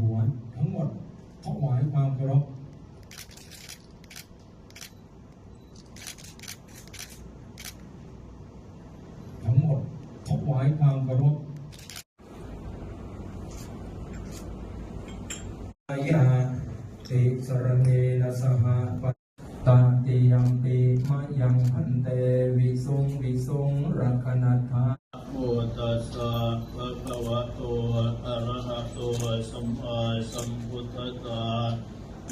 หัวทั้งหมดถวายความเคารพทั้งหมดถวายความเคารพยาติสรเนนะสหปตาติยังปิมะยังพันเตวิสุงวิสุงรักนัต สะ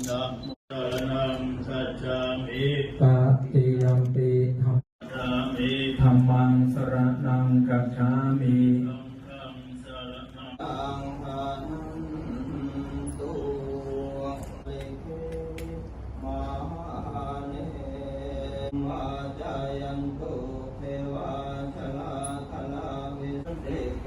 นะโมตัสสะสัจจามิตาติยังปิธรรมจามิธรรมังสรนังกัจฉามิสังฆังสรณังตังหานันตุเิกุมาเนมาจายันตุเทวาชลาคลาวิสเดเก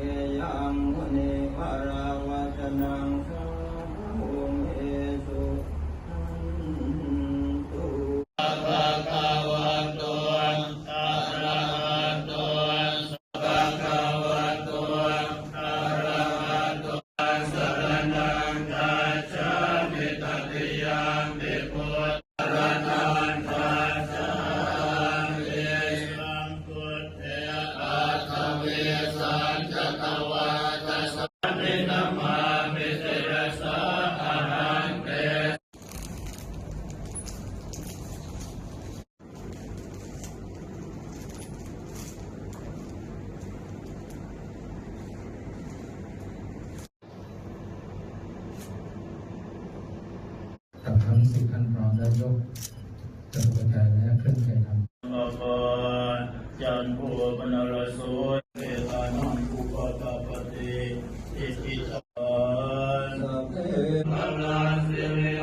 กับทั้งสิบท่านพร้อมแล้วยกจนหัวใจและเคลื่อนใจทำอภรจันโทปนรโสเอตานังอุปกปปติอิทิตาสัพเพพลังสิริ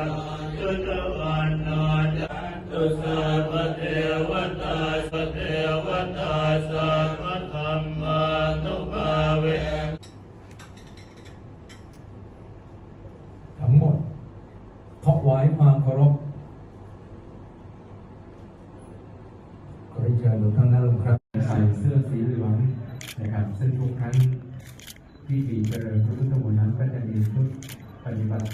ยุตวันนาจันตุสัพเทวตาสเทวตาสัพพธรรมานุภาเว ทั้งหมดถวายความ เคารพขอเรียนเชิญทุกท่านนั่งลงครับใส่เสื้อสีเหลืองนะครับซึ่งทุกครั้งที่มีเจริญพระพุทธมนต์นั้นก็จะมีชุดปฏิบัติ